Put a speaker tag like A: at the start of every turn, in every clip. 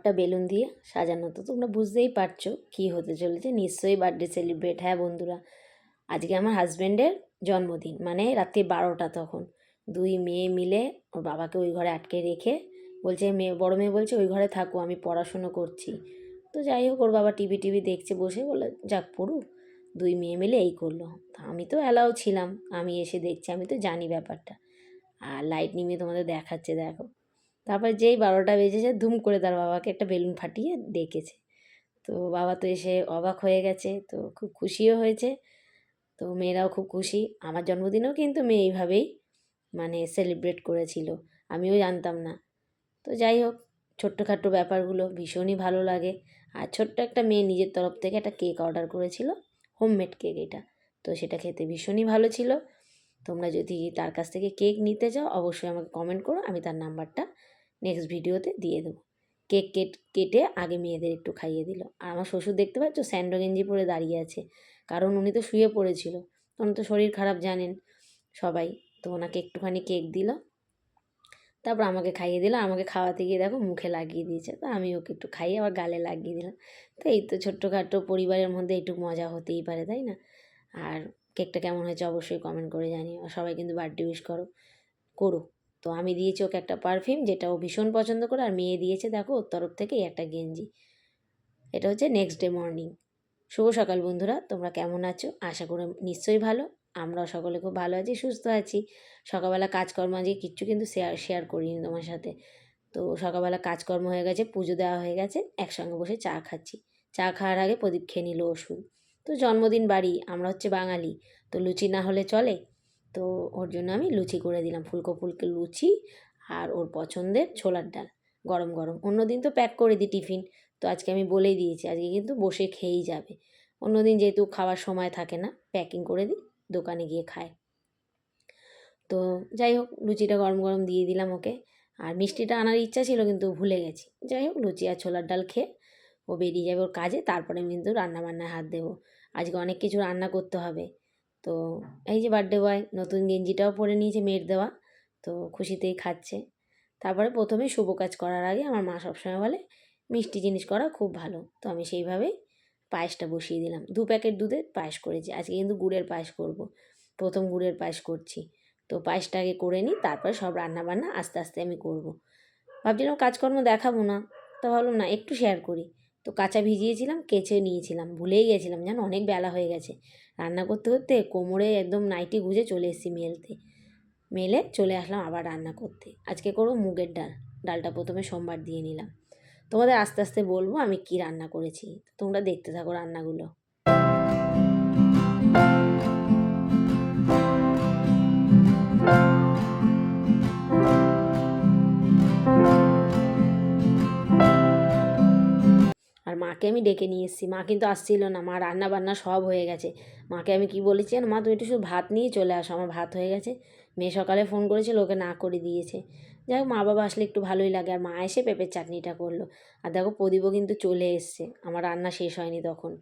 A: একটা বেলুন দিয়ে সাজানো। তো তোমরা বুঝতেই পারছ কী হতে চলেছে। নিশ্চয়ই বার্থডে সেলিব্রেট হ্যাঁ বন্ধুরা? আজকে আমার হাজব্যান্ডের জন্মদিন মানে রাত্রি বারোটা তখন। দুই মেয়ে মিলে ওর বাবাকে ওই ঘরে আটকে রেখে বলছে মেয়ে বড় মেয়ে বলছে ওই ঘরে থাকো, আমি পড়াশুনো করছি। তো যাই হোক, ওর বাবা টিভি টিভি দেখছে বসে বলে যাক পড়ুক দুই মেয়ে মিলে এই করল। আমি তো অ্যালাও ছিলাম, আমি এসে দেখছি, আমি তো জানি ব্যাপারটা। আর লাইট নিমিয়ে তোমাদের দেখাচ্ছে, দেখো। তারপর যেই বারোটা বেজেছে, ধুম করে তার বাবাকে একটা বেলুন ফাটিয়ে ডেকেছে। তো বাবা তো এসে অবাক হয়ে গেছে, তো খুব খুশিও হয়েছে। তো মেয়েরাও খুব খুশি। আমার জন্মদিনেও কিন্তু মেয়ে এইভাবেই মানে সেলিব্রেট করেছিল, আমিও জানতাম না। তো যাই হোক ছোট্টখাট্টো ব্যাপারগুলো ভীষণই ভালো লাগে। আর ছোট্ট একটা মেয়ে নিজের তরফ থেকে একটা কেক অর্ডার করেছিল হোমমেড কেক এটা। তো সেটা খেতে ভীষণই ভালো ছিল। তোমরা যদি তার কাছ থেকে কেক নিতে চাও, অবশ্যই আমাকে কমেন্ট করো, আমি তার নাম্বারটা নেক্সট ভিডিওতে দিয়ে দেবো। কেক কেট, কেটে আগে মেয়েদের একটু খাইয়ে দিল। আর আমার শ্বশুর দেখতে পাচ্ছ স্যান্ডো গেঞ্জি পরে দাঁড়িয়ে আছে। কারণ উনি তো শুয়ে পড়েছিল। তখন তো শরীর খারাপ, জানেন। সবাই তো ওনাকে একটুখানি কেক দিল। তারপর আমাকে খাইয়ে দিল। আমাকে খাওয়াতে গিয়ে দেখো মুখে লাগিয়ে দিয়েছে। তো আমি ওকে একটু খাইয়ে আবার গালে লাগিয়ে দিলাম। তো এই তো ছোট্টখাট্টো পরিবারের মধ্যে একটু মজা হতেই পারে, তাই না? আর কেকটা কেমন হয়েছে অবশ্যই কমেন্ট করে জানিও। আর সবাই কিন্তু বার্থডে উইশ করো করো তো আমি দিয়েছি ওকে একটা পারফিউম যেটা ও ভীষণ পছন্দ করে আর মেয়ে দিয়েছে, দেখো ওর তরফ থেকে একটা গেঞ্জি। এটা হচ্ছে নেক্সট ডে মর্নিং শুভ সকাল বন্ধুরা, তোমরা কেমন আছো? আশা করে নিশ্চয়ই ভালো। আমরাও সকলে খুব ভালো আছি, সুস্থ আছি। সকালবেলা কাজকর্ম আজকে কিচ্ছু কিন্তু শেয়ার শেয়ার করিনি তোমার সাথে। তো সকালবেলা কাজকর্ম হয়ে গেছে, পুজো দেওয়া হয়ে গেছে, একসঙ্গে বসে চা খাচ্ছি। চা খাওয়ার আগে প্রদীপ খেয়ে নিল ওষুধ তো জন্মদিন বাড়ি, আমরা হচ্ছে বাঙালি। তো লুচি না হলে চলে? তো ওর জন্য আমি লুচি করে দিলাম, ফুলকো ফুলকো লুচি আর ওর পছন্দের ছোলার ডাল, গরম গরম। অন্য দিন তো প্যাক করে দিই টিফিন তো আজকে আমি বলেই দিয়েছি, আজকে কিন্তু বসে খেয়েই যাবে। অন্য দিন যেহেতু খাওয়ার সময় থাকে না প্যাকিং করে দিই দোকানে গিয়ে খায়। তো যাই হোক, লুচিটা গরম গরম দিয়ে দিলাম ওকে। আর মিষ্টিটা আনার ইচ্ছা ছিল কিন্তু ভুলে গেছি। যাই হোক, লুচি আর ছোলার ডাল খেয়ে ও বেরিয়ে যাবে ওর কাজে, তারপরে আমি কিন্তু রান্না বান্নায় হাত দেবো। আজকে অনেক কিছু রান্না করতে হবে। তো এই যে বার্থডে বয় নতুন গেঞ্জিটাও পরে নিয়েছে মেয়ের দেওয়া, তো খুশিতেই খাচ্ছে। তারপরে প্রথমে শুভ কাজ করার আগে আমার মা সবসময় বলে, মিষ্টি জিনিস করা খুব ভালো। তো আমি সেইভাবেই পায়েসটা বসিয়ে দিলাম। দু প্যাকেট দুধের পায়েস করেছি। আজকে কিন্তু গুড়ের পায়েস করব। প্রথম গুড়ের পায়েস করছি। তো পায়েসটা আগে করে নিই, তারপরে সব রান্না বান্না আস্তে আস্তে আমি করব। ভাবছিলাম কাজকর্ম দেখাবো না, তো ভাবলাম না, একটু শেয়ার করি। তো কাঁচা ভিজিয়েছিলাম, কেচে নিয়েছিলাম। ভুলেই গেছিলাম, জানো? অনেক বেলা হয়ে গেছে। রান্না করতে করতে কোমরে একদম নাইটি গুঁজে চলে এসেছি মেলতে। মেলে চলে আসলাম আবার রান্না করতে। আজকে করব মুগের ডাল। ডালটা প্রথমে সোমবার দিয়ে নিলাম। তোমাদের আস্তে আস্তে বলব আমি কি রান্না করেছি। তোমরা দেখতে থাকো রান্নাগুলো। মাকে আমি ডেকে নিয়ে এসেছি। মা কিন্তু আসছিল না, মা রান্না বান্না সব হয়ে গেছে। মাকে আমি কি বলেছি আর মা? তুমি একটু শুধু ভাত নিয়ে চলে আসো, আমার ভাত হয়ে গেছে। মেয়ে সকালে ফোন করেছিল, ওকে না করে দিয়েছে। যাই হোক মা বাবা আসলে একটু ভালোই লাগে। আর মা এসে পেঁপের চাটনিটা করল। আর দেখো, প্রদীপও কিন্তু চলে এসছে। আমার রান্না শেষ হয়নি তখন।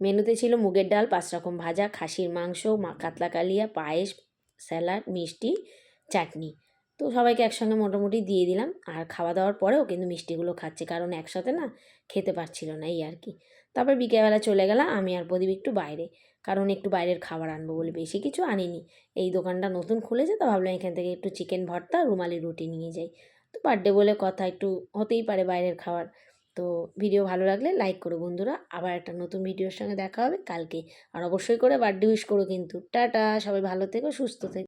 A: মেনুতে ছিল মুগের ডাল পাঁচ রকম ভাজা, খাসির মাংস কাতলা কালিয়া, পায়েস স্যালাড, মিষ্টি, চাটনি। তো সবাইকে একসঙ্গে মোটামুটি দিয়ে দিলাম। আর খাওয়া দাওয়ার পরেও কিন্তু মিষ্টিগুলো খাচ্ছে। কারণ একসাথে না খেতে পারছিল না এই আর কি তারপর বিকেলবেলা চলে গেলাম আমি আর প্রদীপ একটু বাইরে। কারণ একটু বাইরের খাবার আনব বলে বেশি কিছু আনিনি। এই দোকানটা নতুন খুলেছে তো ভাবলাম এখান থেকে একটু চিকেন ভর্তা, রুমালি রুটি নিয়ে যাই। তো বার্থডে বলে কথা একটু হতেই পারে বাইরের খাবার। তো ভিডিও ভালো লাগলে লাইক করো বন্ধুরা। আবার একটা নতুন ভিডিওর সঙ্গে দেখা হবে কালকে। আর অবশ্যই করে বার্থডে উইশ করো কিন্তু। টাটা, সবাই ভালো থেকো, সুস্থ থেকো।